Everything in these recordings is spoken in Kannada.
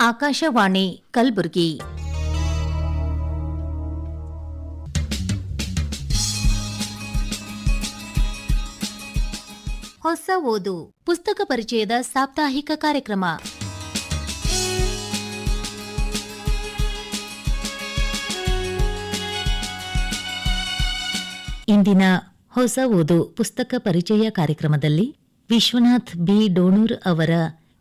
ಆಕಾಶವಾಣಿ ಕಲಬುರಗಿ. ಹೊಸ ಓದು, ಪುಸ್ತಕ ಪರಿಚಯದ ಸಾಪ್ತಾಹಿಕ ಕಾರ್ಯಕ್ರಮ. ಇಂದಿನ ಹೊಸ ಓದು, ಪುಸ್ತಕ ಪರಿಚಯ ಕಾರ್ಯಕ್ರಮದಲ್ಲಿ ವಿಶ್ವನಾಥ್ ಬಿ. ಡೋಣೂರ್ ಅವರ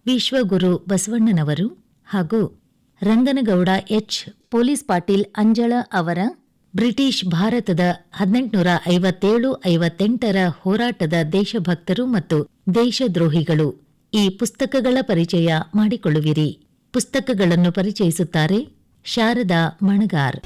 ವಿಶ್ವಗುರು ಬಸವಣ್ಣನವರು ಹಾಗೂ ರಂಗನಗೌಡ ಎಚ್. ಪೊಲೀಸ್ ಪಾಟೀಲ್ ಅಂಜಳ ಅವರ ಬ್ರಿಟಿಷ್ ಭಾರತದ ಹದಿನೆಂಟುನೂರ ಐವತ್ತೇಳು, ಐವತ್ತೆಂಟರ ಹೋರಾಟದ ದೇಶಭಕ್ತರು ಮತ್ತು ದೇಶದ್ರೋಹಿಗಳು. ಈ ಪುಸ್ತಕಗಳ ಪರಿಚಯ ಮಾಡಿಕೊಳ್ಳುವಿರಿ. ಪುಸ್ತಕಗಳನ್ನು ಪರಿಚಯಿಸುತ್ತಾರೆ ಶಾರದಾ ಮಣಗಾರ್.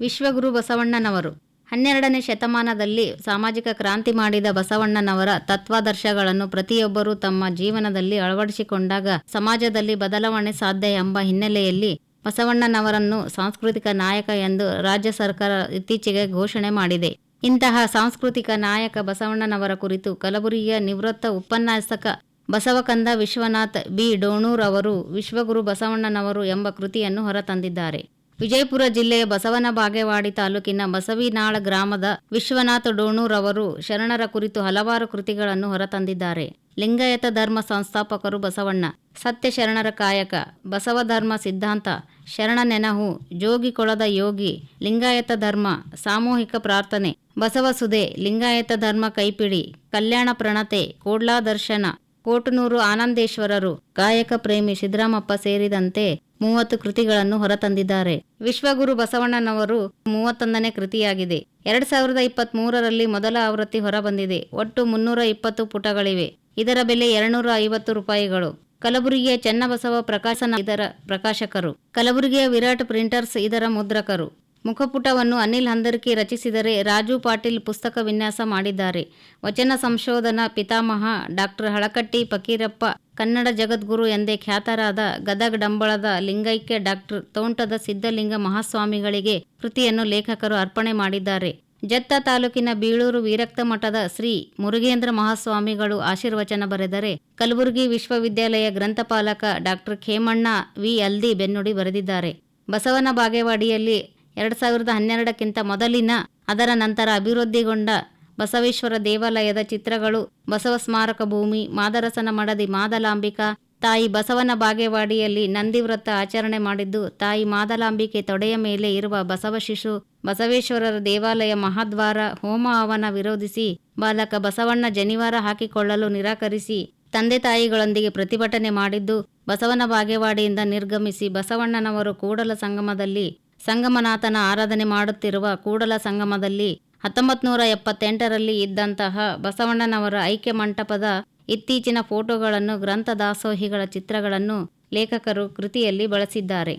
ವಿಶ್ವಗುರು ಬಸವಣ್ಣನವರು. ಹನ್ನೆರಡನೇ ಶತಮಾನದಲ್ಲಿ ಸಾಮಾಜಿಕ ಕ್ರಾಂತಿ ಮಾಡಿದ ಬಸವಣ್ಣನವರ ತತ್ವಾದರ್ಶಗಳನ್ನು ಪ್ರತಿಯೊಬ್ಬರೂ ತಮ್ಮ ಜೀವನದಲ್ಲಿ ಅಳವಡಿಸಿಕೊಂಡಾಗ ಸಮಾಜದಲ್ಲಿ ಬದಲಾವಣೆ ಸಾಧ್ಯ ಎಂಬ ಹಿನ್ನೆಲೆಯಲ್ಲಿ ಬಸವಣ್ಣನವರನ್ನು ಸಾಂಸ್ಕೃತಿಕ ನಾಯಕ ಎಂದು ರಾಜ್ಯ ಸರ್ಕಾರ ಇತ್ತೀಚೆಗೆ ಘೋಷಣೆ ಮಾಡಿದೆ. ಇಂತಹ ಸಾಂಸ್ಕೃತಿಕ ನಾಯಕ ಬಸವಣ್ಣನವರ ಕುರಿತು ಕಲಬುರಗಿಯ ನಿವೃತ್ತ ಉಪನ್ಯಾಸಕ ಬಸವಕಂದ ವಿಶ್ವನಾಥ್ ಬಿ ಡೋಣೂರ್ ಅವರು ವಿಶ್ವಗುರು ಬಸವಣ್ಣನವರು ಎಂಬ ಕೃತಿಯನ್ನು ಹೊರತಂದಿದ್ದಾರೆ. ವಿಜಯಪುರ ಜಿಲ್ಲೆಯ ಬಸವನ ಬಾಗೇವಾಡಿ ತಾಲೂಕಿನ ಬಸವಿನಾಳ ಗ್ರಾಮದ ವಿಶ್ವನಾಥ ಡೋಣೂರವರು ಶರಣರ ಕುರಿತು ಹಲವಾರು ಕೃತಿಗಳನ್ನು ಹೊರತಂದಿದ್ದಾರೆ. ಲಿಂಗಾಯತ ಧರ್ಮ ಸಂಸ್ಥಾಪಕರು ಬಸವಣ್ಣ, ಸತ್ಯ ಶರಣರ ಕಾಯಕ ಬಸವ ಧರ್ಮ ಸಿದ್ಧಾಂತ, ಶರಣ ನೆನಹು, ಜೋಗಿ ಕೊಳದ ಯೋಗಿ, ಲಿಂಗಾಯತ ಧರ್ಮ, ಸಾಮೂಹಿಕ ಪ್ರಾರ್ಥನೆ, ಬಸವ ಸುಧೆ, ಲಿಂಗಾಯತ ಧರ್ಮ ಕೈಪಿಡಿ, ಕಲ್ಯಾಣ ಪ್ರಣತೆ, ಕೋಡ್ಲಾ ದರ್ಶನ, ಕೋಟನೂರು ಆನಂದೇಶ್ವರರು, ಕಾಯಕ ಪ್ರೇಮಿ ಸಿದ್ದರಾಮಪ್ಪ ಸೇರಿದಂತೆ ಮೂವತ್ತು ಕೃತಿಗಳನ್ನು ಹೊರತಂದಿದ್ದಾರೆ. ವಿಶ್ವಗುರು ಬಸವಣ್ಣನವರು ಮೂವತ್ತೊಂದನೇ ಕೃತಿಯಾಗಿದೆ. ಎರಡ್ ಸಾವಿರದ ಇಪ್ಪತ್ತ್ ಮೂರರಲ್ಲಿ ಮೊದಲ ಆವೃತ್ತಿ ಹೊರಬಂದಿದೆ. ಒಟ್ಟು ಮುನ್ನೂರ ಇಪ್ಪತ್ತು ಪುಟಗಳಿವೆ. ಇದರ ಬೆಲೆ ಎರಡ್ನೂರ ಐವತ್ತು ರೂಪಾಯಿಗಳು. ಕಲಬುರಗಿಯ ಚೆನ್ನಬಸವ ಪ್ರಕಾಶನ ಇದರ ಪ್ರಕಾಶಕರು. ಕಲಬುರಗಿಯ ವಿರಾಟ್ ಪ್ರಿಂಟರ್ಸ್ ಇದರ ಮುದ್ರಕರು. ಮುಖಪುಟವನ್ನು ಅನಿಲ್ ಹಂದರ್ಕಿ ರಚಿಸಿದರೆ ರಾಜು ಪಾಟೀಲ್ ಪುಸ್ತಕ ವಿನ್ಯಾಸ ಮಾಡಿದ್ದಾರೆ. ವಚನ ಸಂಶೋಧನಾ ಪಿತಾಮಹ ಡಾಕ್ಟರ್ ಹಳಕಟ್ಟಿ ಫಕೀರಪ್ಪ, ಕನ್ನಡ ಜಗದ್ಗುರು ಎಂದೇ ಖ್ಯಾತರಾದ ಗದಗ ಡಂಬಳದ ಲಿಂಗೈಕ್ಯ ಡಾಕ್ಟರ್ ತೋಂಟದ ಸಿದ್ಧಲಿಂಗ ಮಹಾಸ್ವಾಮಿಗಳಿಗೆ ಕೃತಿಯನ್ನು ಲೇಖಕರು ಅರ್ಪಣೆ ಮಾಡಿದ್ದಾರೆ. ಜತ್ತ ತಾಲೂಕಿನ ಬೀಳೂರು ವೀರಕ್ತ ಮಠದ ಶ್ರೀ ಮುರುಗೇಂದ್ರ ಮಹಾಸ್ವಾಮಿಗಳು ಆಶೀರ್ವಚನ ಬರೆದರೆ ಕಲಬುರಗಿ ವಿಶ್ವವಿದ್ಯಾಲಯ ಗ್ರಂಥಪಾಲಕ ಡಾಕ್ಟರ್ ಖೇಮಣ್ಣ ವಿ. ಅಲ್ದಿ ಬೆನ್ನುಡಿ ಬರೆದಿದ್ದಾರೆ. ಬಸವನ ಬಾಗೇವಾಡಿಯಲ್ಲಿ ಎರಡು ಸಾವಿರದ ಹನ್ನೆರಡಕ್ಕಿಂತ ಮೊದಲಿನ ಅದರ ನಂತರ ಅಭಿವೃದ್ಧಿಗೊಂಡ ಬಸವೇಶ್ವರ ದೇವಾಲಯದ ಚಿತ್ರಗಳು ಬಸವ ಸ್ಮಾರಕ ಭೂಮಿ, ಮಾದರಸನ ಮಡದಿ, ಮಾದಲಾಂಬಿಕಾ, ತಾಯಿ ಬಸವನ ಬಾಗೇವಾಡಿಯಲ್ಲಿ ನಂದಿವ್ರತ ಆಚರಣೆ ಮಾಡಿದ್ದು, ತಾಯಿ ಮಾದಲಾಂಬಿಕೆ ತೊಡೆಯ ಮೇಲೆ ಇರುವ ಬಸವ ಶಿಶು ಬಸವೇಶ್ವರರ ದೇವಾಲಯ ಮಹಾದ್ವಾರ ಹೋಮ ಹವನ ವಿರೋಧಿಸಿ ಬಾಲಕ ಬಸವಣ್ಣ ಜನಿವಾರ ಹಾಕಿಕೊಳ್ಳಲು ನಿರಾಕರಿಸಿ ತಂದೆ ತಾಯಿಗಳೊಂದಿಗೆ ಪ್ರತಿಭಟನೆ ಮಾಡಿದ್ದು, ಬಸವನ ಬಾಗೇವಾಡಿಯಿಂದ ನಿರ್ಗಮಿಸಿ ಬಸವಣ್ಣನವರು ಕೂಡಲ ಸಂಗಮದಲ್ಲಿ ಸಂಗಮನಾಥನ ಆರಾಧನೆ ಮಾಡುತ್ತಿರುವ ಕೂಡಲ ಸಂಗಮದಲ್ಲಿ ಹತ್ತೊಂಬತ್ತು ನೂರ ಎಪ್ಪತ್ತೆಂಟರಲ್ಲಿ ಇದ್ದಂತಹ ಬಸವಣ್ಣನವರ ಐಕ್ಯ ಮಂಟಪದ ಇತ್ತೀಚಿನ ಫೋಟೋಗಳನ್ನು ಗ್ರಂಥ ದಾಸೋಹಿಗಳ ಚಿತ್ರಗಳನ್ನು ಲೇಖಕರು ಕೃತಿಯಲ್ಲಿ ಬಳಸಿದ್ದಾರೆ.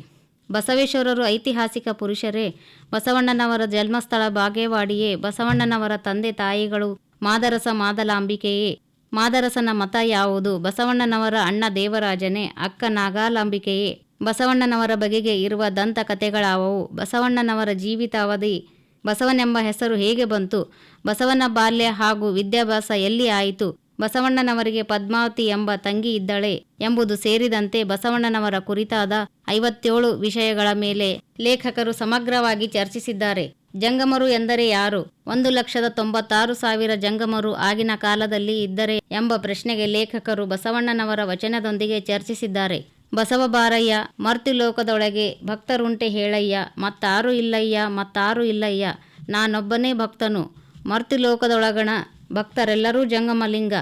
ಬಸವೇಶ್ವರರು ಐತಿಹಾಸಿಕ ಪುರುಷರೇ, ಬಸವಣ್ಣನವರ ಜನ್ಮಸ್ಥಳ ಬಾಗೇವಾಡಿಯೇ, ಬಸವಣ್ಣನವರ ತಂದೆ ತಾಯಿಗಳು ಮಾದರಸ ಮಾದಲಾಂಬಿಕೆಯೇ. ಮಾದರಸನ ಮತ ಯಾವುದು? ಬಸವಣ್ಣನವರ ಅಣ್ಣ ದೇವರಾಜನೇ, ಅಕ್ಕ ನಾಗಾಲಾಂಬಿಕೆಯೇ. ಬಸವಣ್ಣನವರ ಬಗೆಗೆ ಇರುವ ದಂತ ಕಥೆಗಳಾವವು. ಬಸವಣ್ಣನವರ ಜೀವಿತಾವಧಿ, ಬಸವನೆಂಬ ಹೆಸರು ಹೇಗೆ ಬಂತು? ಬಸವನ ಬಾಲ್ಯ ಹಾಗೂ ವಿದ್ಯಾಭ್ಯಾಸ ಎಲ್ಲಿ ಆಯಿತು? ಬಸವಣ್ಣನವರಿಗೆ ಪದ್ಮಾವತಿ ಎಂಬ ತಂಗಿ ಇದ್ದಳೆ ಎಂಬುದು ಸೇರಿದಂತೆ ಬಸವಣ್ಣನವರ ಕುರಿತಾದ ಐವತ್ತೇಳು ವಿಷಯಗಳ ಮೇಲೆ ಲೇಖಕರು ಸಮಗ್ರವಾಗಿ ಚರ್ಚಿಸಿದ್ದಾರೆ. ಜಂಗಮರು ಎಂದರೆ ಯಾರು? ಒಂದು ಲಕ್ಷದ ತೊಂಬತ್ತಾರು ಸಾವಿರ ಜಂಗಮರು ಆಗಿನ ಕಾಲದಲ್ಲಿ ಇದ್ದರೆ ಎಂಬ ಪ್ರಶ್ನೆಗೆ ಲೇಖಕರು ಬಸವಣ್ಣನವರ ವಚನದೊಂದಿಗೆ ಚರ್ಚಿಸಿದ್ದಾರೆ. ಬಸವ ಬಾರಯ್ಯ ಮರ್ತ್ಯುಲೋಕದೊಳಗೆ ಭಕ್ತರುಂಟೆ ಹೇಳಯ್ಯ, ಮತ್ತಾರು ಇಲ್ಲಯ್ಯ ಮತ್ತಾರು ಇಲ್ಲಯ್ಯ, ನಾನೊಬ್ಬನೇ ಭಕ್ತನು. ಮರ್ತ್ಯುಲೋಕದೊಳಗಣ ಭಕ್ತರೆಲ್ಲರೂ ಜಂಗಮಲಿಂಗ.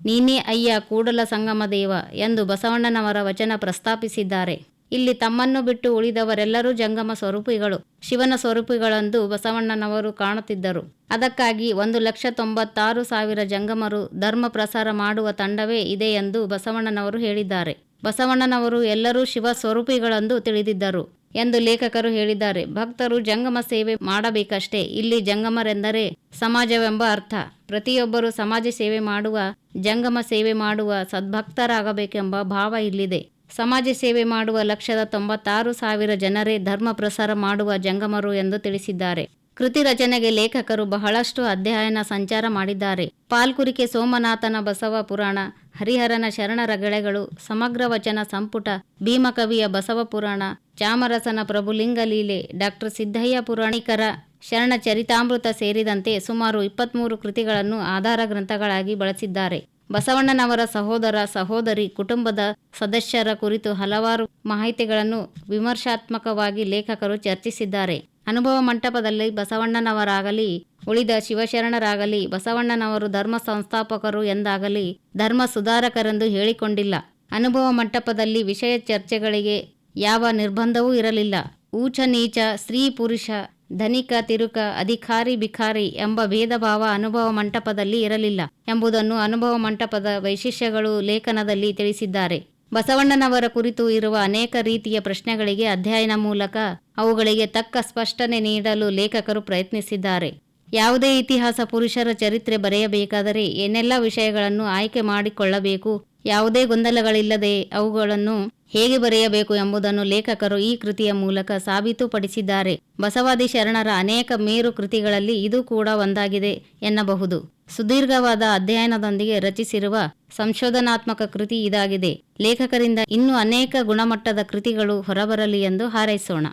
ನೀನೇ ಅಯ್ಯ ಕೂಡಲ ಸಂಗಮ ದೇವ ಎಂದು ಬಸವಣ್ಣನವರ ವಚನ ಪ್ರಸ್ತಾಪಿಸಿದ್ದಾರೆ. ಇಲ್ಲಿ ತಮ್ಮನ್ನು ಬಿಟ್ಟು ಉಳಿದವರೆಲ್ಲರೂ ಜಂಗಮ ಸ್ವರೂಪಿಗಳು. ಶಿವನ ಸ್ವರೂಪಿಗಳೆಂದು ಬಸವಣ್ಣನವರು ಕಾಣುತ್ತಿದ್ದರು. ಅದಕ್ಕಾಗಿ ಒಂದು ಲಕ್ಷ ತೊಂಬತ್ತಾರು ಸಾವಿರ ಜಂಗಮರು ಧರ್ಮ ಪ್ರಸಾರ ಮಾಡುವ ತಂಡವೇ ಇದೆ ಎಂದು ಬಸವಣ್ಣನವರು ಹೇಳಿದ್ದಾರೆ. ಬಸವಣ್ಣನವರು ಎಲ್ಲರೂ ಶಿವ ಸ್ವರೂಪಿಗಳೆಂದು ತಿಳಿದಿದ್ದರು ಎಂದು ಲೇಖಕರು ಹೇಳಿದ್ದಾರೆ. ಭಕ್ತರು ಜಂಗಮ ಸೇವೆ ಮಾಡಬೇಕಷ್ಟೇ. ಇಲ್ಲಿ ಜಂಗಮರೆಂದರೆ ಸಮಾಜವೆಂಬ ಅರ್ಥ. ಪ್ರತಿಯೊಬ್ಬರು ಸಮಾಜ ಸೇವೆ ಮಾಡುವ, ಜಂಗಮ ಸೇವೆ ಮಾಡುವ ಸದ್ಭಕ್ತರಾಗಬೇಕೆಂಬ ಭಾವ ಇಲ್ಲಿದೆ. ಸಮಾಜ ಸೇವೆ ಮಾಡುವ ಲಕ್ಷದ ತೊಂಬತ್ತಾರು ಸಾವಿರ ಜನರೇ ಧರ್ಮ ಪ್ರಸಾರ ಮಾಡುವ ಜಂಗಮರು ಎಂದು ತಿಳಿಸಿದ್ದಾರೆ. ಕೃತಿ ರಚನೆಗೆ ಲೇಖಕರು ಬಹಳಷ್ಟು ಅಧ್ಯಯನ ಸಂಚಾರ ಮಾಡಿದ್ದಾರೆ. ಪಾಲ್ಕುರಿಕೆ ಸೋಮನಾಥನ ಬಸವ ಪುರಾಣ, ಹರಿಹರನ ಶರಣರ ಗೆಳೆಗಳು ಸಮಗ್ರ ವಚನ ಸಂಪುಟ, ಭೀಮಕವಿಯ ಬಸವ ಪುರಾಣ, ಚಾಮರಸನ ಪ್ರಭುಲಿಂಗ ಲೀಲೆ ಡಾಕ್ಟರ್ ಸಿದ್ದಯ್ಯ ಪುರಾಣಿಕರ ಶರಣ ಚರಿತಾಮೃತ ಸೇರಿದಂತೆ ಸುಮಾರು ಇಪ್ಪತ್ಮೂರು ಕೃತಿಗಳನ್ನು ಆಧಾರ ಗ್ರಂಥಗಳಾಗಿ ಬಳಸಿದ್ದಾರೆ. ಬಸವಣ್ಣನವರ ಸಹೋದರ, ಸಹೋದರಿ, ಕುಟುಂಬದ ಸದಸ್ಯರ ಕುರಿತು ಹಲವಾರು ಮಾಹಿತಿಗಳನ್ನು ವಿಮರ್ಶಾತ್ಮಕವಾಗಿ ಲೇಖಕರು ಚರ್ಚಿಸಿದ್ದಾರೆ. ಅನುಭವ ಮಂಟಪದಲ್ಲಿ ಬಸವಣ್ಣನವರಾಗಲಿ, ಉಳಿದ ಶಿವಶರಣರಾಗಲಿ, ಬಸವಣ್ಣನವರು ಧರ್ಮ ಸಂಸ್ಥಾಪಕರು ಎಂದಾಗಲಿ ಧರ್ಮ ಸುಧಾರಕರೆಂದು ಹೇಳಿಕೊಂಡಿಲ್ಲ. ಅನುಭವ ಮಂಟಪದಲ್ಲಿ ವಿಷಯ ಚರ್ಚೆಗಳಿಗೆ ಯಾವ ನಿರ್ಬಂಧವೂ ಇರಲಿಲ್ಲ. ಊಚ ನೀಚ, ಸ್ತ್ರೀ ಪುರುಷ, ಧನಿಕ, ತಿರುಕ, ಅಧಿಕಾರಿ ಬಿಖಾರಿ ಎಂಬ ಭೇದ ಭಾವ ಅನುಭವ ಮಂಟಪದಲ್ಲಿ ಇರಲಿಲ್ಲ ಎಂಬುದನ್ನು ಅನುಭವ ಮಂಟಪದ ವೈಶಿಷ್ಟ್ಯಗಳು ಲೇಖನದಲ್ಲಿ ತಿಳಿಸಿದ್ದಾರೆ. ಬಸವಣ್ಣನವರ ಕುರಿತು ಇರುವ ಅನೇಕ ರೀತಿಯ ಪ್ರಶ್ನೆಗಳಿಗೆ ಅಧ್ಯಯನ ಮೂಲಕ ಅವುಗಳಿಗೆ ತಕ್ಕ ಸ್ಪಷ್ಟನೆ ನೀಡಲು ಲೇಖಕರು ಪ್ರಯತ್ನಿಸಿದ್ದಾರೆ. ಯಾವುದೇ ಇತಿಹಾಸ ಪುರುಷರ ಚರಿತ್ರೆ ಬರೆಯಬೇಕಾದರೆ ಏನೆಲ್ಲ ವಿಷಯಗಳನ್ನು ಆಯ್ಕೆ ಮಾಡಿಕೊಳ್ಳಬೇಕು, ಯಾವುದೇ ಗೊಂದಲಗಳಿಲ್ಲದೆ ಅವುಗಳನ್ನು ಹೇಗೆ ಬರೆಯಬೇಕು ಎಂಬುದನ್ನು ಲೇಖಕರು ಈ ಕೃತಿಯ ಮೂಲಕ ಸಾಬೀತುಪಡಿಸಿದ್ದಾರೆ. ಬಸವಾದಿ ಶರಣರ ಅನೇಕ ಮೇರು ಕೃತಿಗಳಲ್ಲಿ ಇದು ಕೂಡ ಒಂದಾಗಿದೆ ಎನ್ನಬಹುದು. ಸುದೀರ್ಘವಾದ ಅಧ್ಯಯನದೊಂದಿಗೆ ರಚಿಸಿರುವ ಸಂಶೋಧನಾತ್ಮಕ ಕೃತಿ ಇದಾಗಿದೆ. ಲೇಖಕರಿಂದ ಇನ್ನೂ ಅನೇಕ ಗುಣಮಟ್ಟದ ಕೃತಿಗಳು ಹೊರಬರಲಿ ಎಂದು ಹಾರೈಸೋಣ.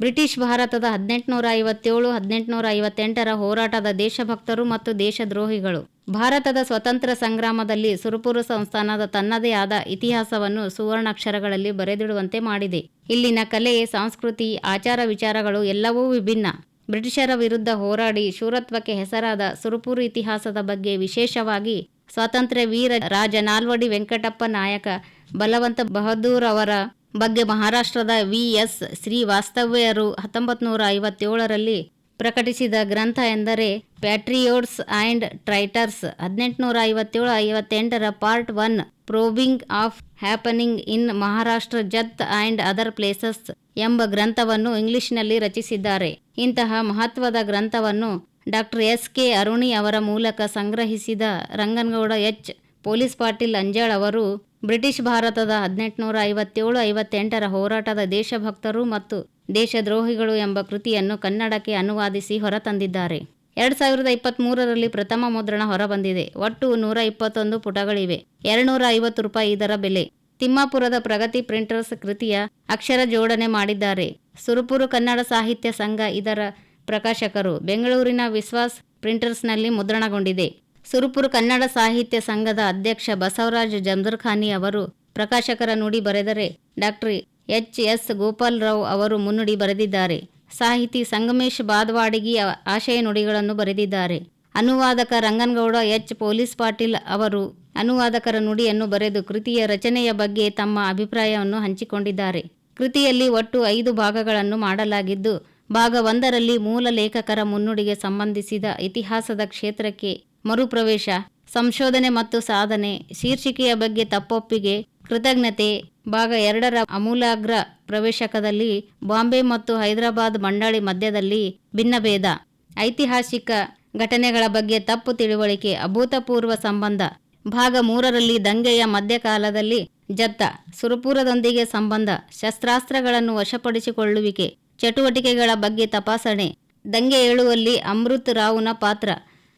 ಬ್ರಿಟಿಷ್ ಭಾರತದ ಹದಿನೆಂಟುನೂರ ಐವತ್ತೇಳು ಹದಿನೆಂಟುನೂರ ಐವತ್ತೆಂಟರ ಹೋರಾಟದ ದೇಶಭಕ್ತರು ಮತ್ತು ದೇಶದ್ರೋಹಿಗಳು. ಭಾರತದ ಸ್ವತಂತ್ರ ಸಂಗ್ರಾಮದಲ್ಲಿ ಸುರಪುರ ಸಂಸ್ಥಾನದ ತನ್ನದೇ ಆದ ಇತಿಹಾಸವನ್ನು ಸುವರ್ಣಾಕ್ಷರಗಳಲ್ಲಿ ಬರೆದಿಡುವಂತೆ ಮಾಡಿದೆ. ಇಲ್ಲಿನ ಕಲೆ, ಸಂಸ್ಕೃತಿ, ಆಚಾರ ವಿಚಾರಗಳು ಎಲ್ಲವೂ ವಿಭಿನ್ನ. ಬ್ರಿಟಿಷರ ವಿರುದ್ಧ ಹೋರಾಡಿ ಶೂರತ್ವಕ್ಕೆ ಹೆಸರಾದ ಸುರಪುರ ಇತಿಹಾಸದ ಬಗ್ಗೆ ವಿಶೇಷವಾಗಿ ಸ್ವಾತಂತ್ರ್ಯ ವೀರ ರಾಜ ನಾಲ್ವಡಿ ವೆಂಕಟಪ್ಪ ನಾಯಕ ಬಲವಂತ ಬಹದ್ದೂರ್ ಅವರ ಬಗ್ಗೆ ಮಹಾರಾಷ್ಟ್ರದ ವಿ ಎಸ್ ಶ್ರೀವಾಸ್ತವ್ಯರು ಹತ್ತೊಂಬತ್ತು ನೂರ ಐವತ್ತೇಳರಲ್ಲಿ ಪ್ರಕಟಿಸಿದ ಗ್ರಂಥ ಎಂದರೆ ಪ್ಯಾಟ್ರಿಯೋಟ್ಸ್ ಆ್ಯಂಡ್ ಟ್ರೈಟರ್ಸ್ ಹದಿನೆಂಟುನೂರ ಐವತ್ತೇಳು ಐವತ್ತೆಂಟರ part one, probing of happening in Maharashtra, Jath and other places ಎಂಬ ಗ್ರಂಥವನ್ನು ಇಂಗ್ಲಿಷ್ನಲ್ಲಿ ರಚಿಸಿದ್ದಾರೆ. ಇಂತಹ ಮಹತ್ವದ ಗ್ರಂಥವನ್ನು ಡಾಕ್ಟರ್ ಎಸ್. ಕೆ. ಅರುಣಿ ಅವರ ಮೂಲಕ ಸಂಗ್ರಹಿಸಿದ ರಂಗನಗೌಡ ಎಚ್. ಪೊಲೀಸ್ ಪಾಟೀಲ್ ಅಂಜಾಳ್ ಅವರು ಬ್ರಿಟಿಷ್ ಭಾರತದ ಹದಿನೆಂಟುನೂರ ಐವತ್ತೇಳು, ಐವತ್ತೆಂಟರ ಹೋರಾಟದ ದೇಶಭಕ್ತರು ಮತ್ತು ದೇಶದ್ರೋಹಿಗಳು ಎಂಬ ಕೃತಿಯನ್ನು ಕನ್ನಡಕ್ಕೆ ಅನುವಾದಿಸಿ ಹೊರತಂದಿದ್ದಾರೆ. ಎರಡು ಸಾವಿರದ ಇಪ್ಪತ್ತ್ಮೂರರಲ್ಲಿ ಪ್ರಥಮ ಮುದ್ರಣ ಹೊರಬಂದಿದೆ. ಒಟ್ಟು ನೂರ ಇಪ್ಪತ್ತೊಂದು ಪುಟಗಳಿವೆ. ಎರಡುನೂರ ಐವತ್ತು ರೂಪಾಯಿ ಇದರ ಬೆಲೆ. ತಿಮ್ಮಾಪುರದ ಪ್ರಗತಿ ಪ್ರಿಂಟರ್ಸ್ ಕೃತಿಯ ಅಕ್ಷರ ಜೋಡಣೆ ಮಾಡಿದ್ದಾರೆ. ಸುರುಪುರು ಕನ್ನಡ ಸಾಹಿತ್ಯ ಸಂಘ ಇದರ ಪ್ರಕಾಶಕರು. ಬೆಂಗಳೂರಿನ ವಿಶ್ವಾಸ್ ಪ್ರಿಂಟರ್ಸ್ನಲ್ಲಿ ಮುದ್ರಣಗೊಂಡಿದೆ. ಸುರುಪುರು ಕನ್ನಡ ಸಾಹಿತ್ಯ ಸಂಘದ ಅಧ್ಯಕ್ಷ ಬಸವರಾಜ್ ಜಂದರ್ಖಾನಿ ಅವರು ಪ್ರಕಾಶಕರ ನುಡಿ ಬರೆದರೆ ಡಾಕ್ಟರ್ ಎಚ್ ಎಸ್ ಗೋಪಾಲರಾವ್ ಅವರು ಮುನ್ನುಡಿ ಬರೆದಿದ್ದಾರೆ. ಸಾಹಿತಿ ಸಂಗಮೇಶ್ ಬಾದವಾಡಿಗಿ ಆಶಯ ನುಡಿಗಳನ್ನು ಬರೆದಿದ್ದಾರೆ. ಅನುವಾದಕ ರಂಗನಗೌಡ ಎಚ್. ಪೊಲೀಸ್ ಪಾಟೀಲ್ ಅವರು ಅನುವಾದಕರ ನುಡಿಯನ್ನು ಬರೆದು ಕೃತಿಯ ರಚನೆಯ ಬಗ್ಗೆ ತಮ್ಮ ಅಭಿಪ್ರಾಯವನ್ನು ಹಂಚಿಕೊಂಡಿದ್ದಾರೆ. ಕೃತಿಯಲ್ಲಿ ಒಟ್ಟು ಐದು ಭಾಗಗಳನ್ನು ಮಾಡಲಾಗಿದ್ದು, ಭಾಗ ಒಂದರಲ್ಲಿ ಮೂಲ ಲೇಖಕರ ಮುನ್ನುಡಿಗೆ ಸಂಬಂಧಿಸಿದ ಇತಿಹಾಸದ ಕ್ಷೇತ್ರಕ್ಕೆ ಮರುಪ್ರವೇಶ, ಸಂಶೋಧನೆ ಮತ್ತು ಸಾಧನೆ, ಶೀರ್ಷಿಕೆಯ ಬಗ್ಗೆ ತಪ್ಪೊಪ್ಪಿಗೆ, ಕೃತಜ್ಞತೆ, ಭಾಗ ಎರಡರ ಅಮೂಲಾಗ್ರ ಪ್ರವೇಶಕದಲ್ಲಿ ಬಾಂಬೆ ಮತ್ತು ಹೈದರಾಬಾದ್ ಮಂಡಳಿ ಮಧ್ಯದಲ್ಲಿ ಭಿನ್ನಭೇದ, ಐತಿಹಾಸಿಕ ಘಟನೆಗಳ ಬಗ್ಗೆ ತಪ್ಪು ತಿಳುವಳಿಕೆ, ಅಭೂತಪೂರ್ವ ಸಂಬಂಧ, ಭಾಗ ಮೂರರಲ್ಲಿ ದಂಗೆಯ ಮಧ್ಯಕಾಲದಲ್ಲಿ ಜತ್ತ, ಸುರಪುರದೊಂದಿಗೆ ಸಂಬಂಧ, ಶಸ್ತ್ರಾಸ್ತ್ರಗಳನ್ನು ವಶಪಡಿಸಿಕೊಳ್ಳುವಿಕೆ, ಚಟುವಟಿಕೆಗಳ ಬಗ್ಗೆ ತಪಾಸಣೆ, ದಂಗೆ ಏಳುವಲ್ಲಿ ಅಮೃತ್ ರಾವ್ನ ಪಾತ್ರ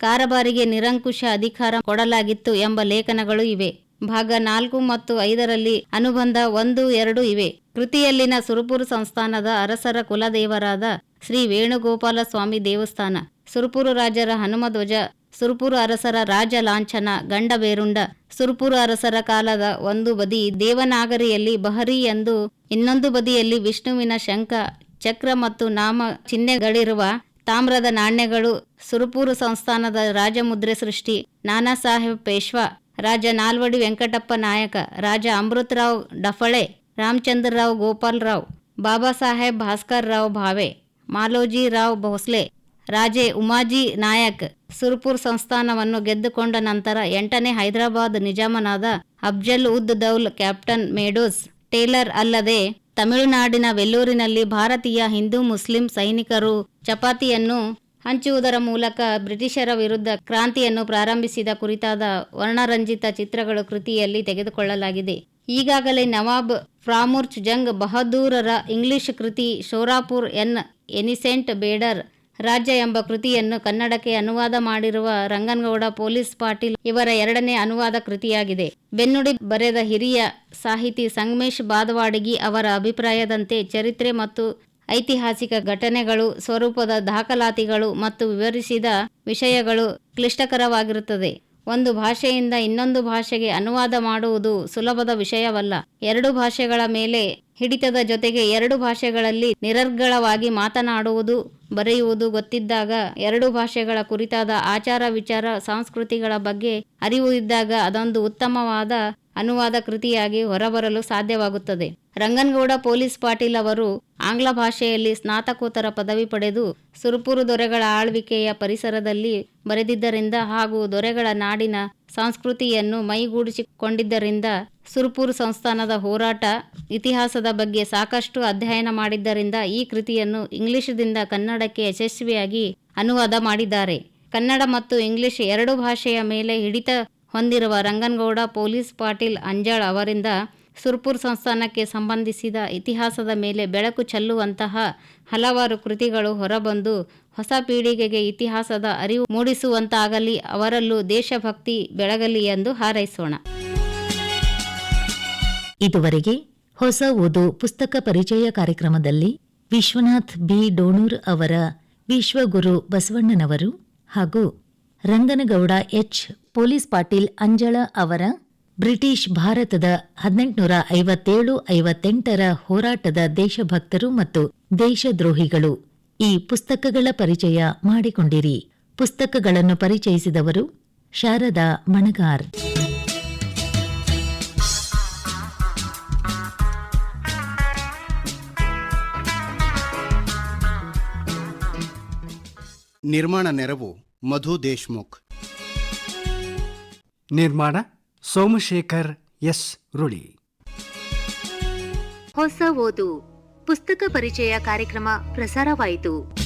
ಕಾರಬಾರಿಗೆ ನಿರಂಕುಶ ಅಧಿಕಾರ ಕೊಡಲಾಗಿತ್ತು ಎಂಬ ಲೇಖನಗಳು ಇವೆ. ಭಾಗ ನಾಲ್ಕು ಮತ್ತು ಐದರಲ್ಲಿ ಅನುಬಂಧ ಒಂದು, ಎರಡು ಇವೆ. ಕೃತಿಯಲ್ಲಿನ ಸುರುಪುರ ಸಂಸ್ಥಾನದ ಅರಸರ ಕುಲದೇವರಾದ ಶ್ರೀ ವೇಣುಗೋಪಾಲ ಸ್ವಾಮಿ ದೇವಸ್ಥಾನ, ಸುರುಪುರು ರಾಜರ ಹನುಮಧ್ವಜ, ಸುರುಪುರು ಅರಸರ ರಾಜ ಲಾಂಛನ ಗಂಡಬೇರುಂಡ, ಸುರುಪುರ ಅರಸರ ಕಾಲದ ಒಂದು ಬದಿ, ದೇವನಾಗರಿಯಲ್ಲಿ ಬಹರಿ ಎಂದು ಇನ್ನೊಂದು ಬದಿಯಲ್ಲಿ ವಿಷ್ಣುವಿನ ಶಂಖ, ಚಕ್ರ ಮತ್ತು ನಾಮ ಚಿಹ್ನೆಗಳಿರುವ ತಾಮ್ರದ ನಾಣ್ಯಗಳು ಸುರಪೂರು ಸಂಸ್ಥಾನದ ರಾಜಮುದ್ರೆ ಸೃಷ್ಟಿ, ನಾನಾ ಸಾಹೇಬ್ ಪೇಶ್ವಾ, ರಾಜ ನಾಲ್ವಡಿ ವೆಂಕಟಪ್ಪ ನಾಯಕ, ರಾಜ ಅಮೃತರಾವ್ ಡಫಳೆ, ರಾಮಚಂದ್ರರಾವ್ ಗೋಪಾಲರಾವ್, ಬಾಬಾ ಸಾಹೇಬ್ ಭಾಸ್ಕರ್ ರಾವ್ ಭಾವೆ ಮಾಲೋಜಿ ರಾವ್ ಭೋಸ್ಲೆ, ರಾಜೆ ಉಮಾಜಿ ನಾಯಕ್ ಸುರ್ಪುರ್ ಸಂಸ್ಥಾನವನ್ನು ಗೆದ್ದುಕೊಂಡ ನಂತರ ಎಂಟನೇ Hyderabad ನಿಜಾಮನಾದ Afzal ud Daulah, captain Meadows, Taylor ಅಲ್ಲದೆ ತಮಿಳುನಾಡಿನ ವೆಲ್ಲೂರಿನಲ್ಲಿ ಭಾರತೀಯ ಹಿಂದೂ ಮುಸ್ಲಿಂ ಸೈನಿಕರು ಚಪಾತಿಯನ್ನು ಹಂಚುವುದರ ಮೂಲಕ ಬ್ರಿಟಿಷರ ವಿರುದ್ಧ ಕ್ರಾಂತಿಯನ್ನು ಪ್ರಾರಂಭಿಸಿದ ಕುರಿತಾದ ವರ್ಣರಂಜಿತ ಚಿತ್ರಗಳು ಕೃತಿಯಲ್ಲಿ ತೆಗೆದುಕೊಳ್ಳಲಾಗಿದೆ. ಈಗಾಗಲೇ ನವಾಬ್ ಫ್ರಾಮುರ್ಚ್ ಜಂಗ್ ಬಹದ್ದೂರರ ಇಂಗ್ಲಿಷ್ ಕೃತಿ ಶೋರಾಪುರ್ ಎನ್ ಎನಿಸೆಂಟ್ ಬೇಡರ್ ರಾಜ್ಯ ಎಂಬ ಕೃತಿಯನ್ನು ಕನ್ನಡಕ್ಕೆ ಅನುವಾದ ಮಾಡಿರುವ ರಂಗನಗೌಡ ಪೊಲೀಸ್ ಪಾಟೀಲ್ ಇವರ ಎರಡನೇ ಅನುವಾದ ಕೃತಿಯಾಗಿದೆ. ಬೆನ್ನುಡಿ ಬರೆದ ಹಿರಿಯ ಸಾಹಿತಿ ಸಂಗಮೇಶ್ ಬಾದವಾಡಗಿ ಅವರ ಅಭಿಪ್ರಾಯದಂತೆ ಚರಿತ್ರೆ ಮತ್ತು ಐತಿಹಾಸಿಕ ಘಟನೆಗಳು, ಸ್ವರೂಪದ ದಾಖಲಾತಿಗಳು ಮತ್ತು ವಿವರಿಸಿದ ವಿಷಯಗಳು ಕ್ಲಿಷ್ಟಕರವಾಗಿರುತ್ತದೆ. ಒಂದು ಭಾಷೆಯಿಂದ ಇನ್ನೊಂದು ಭಾಷೆಗೆ ಅನುವಾದ ಮಾಡುವುದು ಸುಲಭದ ವಿಷಯವಲ್ಲ. ಎರಡು ಭಾಷೆಗಳ ಮೇಲೆ ಹಿಡಿತದ ಜೊತೆಗೆ ಎರಡು ಭಾಷೆಗಳಲ್ಲಿ ನಿರರ್ಗಳವಾಗಿ ಮಾತನಾಡುವುದು ಬರೆಯುವುದು ಗೊತ್ತಿದ್ದಾಗ ಎರಡು ಭಾಷೆಗಳ ಕುರಿತಾದ ಆಚಾರ ವಿಚಾರ ಸಂಸ್ಕೃತಿಗಳ ಬಗ್ಗೆ ಅರಿವು ಇದ್ದಾಗ ಅದೊಂದು ಉತ್ತಮವಾದ ಅನುವಾದ ಕೃತಿಯಾಗಿ ಹೊರಬರಲು ಸಾಧ್ಯವಾಗುತ್ತದೆ. ರಂಗನಗೌಡ ಪೊಲೀಸ್ ಪಾಟೀಲ್ ಅವರು ಆಂಗ್ಲ ಭಾಷೆಯಲ್ಲಿ ಸ್ನಾತಕೋತ್ತರ ಪದವಿ ಪಡೆದು ಸುರುಪುರು ದೊರೆಗಳ ಆಳ್ವಿಕೆಯ ಪರಿಸರದಲ್ಲಿ ಬರೆದಿದ್ದರಿಂದ ಹಾಗೂ ದೊರೆಗಳ ನಾಡಿನ ಸಂಸ್ಕೃತಿಯನ್ನು ಮೈಗೂಡಿಸಿಕೊಂಡಿದ್ದರಿಂದ ಸುರುಪುರು ಸಂಸ್ಥಾನದ ಹೋರಾಟ ಇತಿಹಾಸದ ಬಗ್ಗೆ ಸಾಕಷ್ಟು ಅಧ್ಯಯನ ಮಾಡಿದ್ದರಿಂದ ಈ ಕೃತಿಯನ್ನು ಇಂಗ್ಲಿಷ್ದಿಂದ ಕನ್ನಡಕ್ಕೆ ಯಶಸ್ವಿಯಾಗಿ ಅನುವಾದ ಮಾಡಿದ್ದಾರೆ. ಕನ್ನಡ ಮತ್ತು ಇಂಗ್ಲಿಷ್ ಎರಡು ಭಾಷೆಯ ಮೇಲೆ ಹಿಡಿತ ಹೊಂದಿರುವ ರಂಗನಗೌಡ ಪೊಲೀಸ್ ಪಾಟೀಲ್ ಅಂಜಾಳ್ ಅವರಿಂದ ಸುರ್ಪುರ್ ಸಂಸ್ಥಾನಕ್ಕೆ ಸಂಬಂಧಿಸಿದ ಇತಿಹಾಸದ ಮೇಲೆ ಬೆಳಕು ಚೆಲ್ಲುವಂತಹ ಹಲವಾರು ಕೃತಿಗಳು ಹೊರಬಂದು ಹೊಸ ಪೀಳಿಗೆಗೆ ಇತಿಹಾಸದ ಅರಿವು ಮೂಡಿಸುವಂತಾಗಲಿ, ಅವರಲ್ಲೂ ದೇಶಭಕ್ತಿ ಬೆಳಗಲಿ ಎಂದು ಹಾರೈಸೋಣ. ಇದುವರೆಗೆ ಹೊಸ ಓದು ಪುಸ್ತಕ ಪರಿಚಯ ಕಾರ್ಯಕ್ರಮದಲ್ಲಿ ವಿಶ್ವನಾಥ್ ಬಿ. ಡೋಣೂರ್ ಅವರ ವಿಶ್ವಗುರು ಬಸವಣ್ಣನವರು ಹಾಗೂ ರಂಗನಗೌಡ ಎಚ್. ಪೊಲೀಸ್ ಪಾಟೀಲ್ ಅಂಜಳ ಅವರ ಬ್ರಿಟಿಷ್ ಭಾರತದ ಹದಿನೆಂಟುನೂರ ಐವತ್ತೇಳು, ಐವತ್ತೆಂಟರ ಹೋರಾಟದ ದೇಶಭಕ್ತರು ಮತ್ತು ದೇಶದ್ರೋಹಿಗಳು. ಈ ಪುಸ್ತಕಗಳ ಪರಿಚಯ ಮಾಡಿಕೊಂಡಿರಿ. ಪುಸ್ತಕಗಳನ್ನು ಪರಿಚಯಿಸಿದವರು ಶಾರದಾ ಮಣಗಾರ್. ನಿರ್ಮಾಣ ನೆರವು ಮಧು ದೇಶ್ಮುಖ್. ನಿರ್ಮಾಣ ಸೋಮಶೇಖರ್ ಎಸ್ ರುಳಿ. ಹೊಸ ಓದು. ಪುಸ್ತಕ ಪರಿಚಯ ಕಾರ್ಯಕ್ರಮ ಪ್ರಸಾರವಾಯಿತು.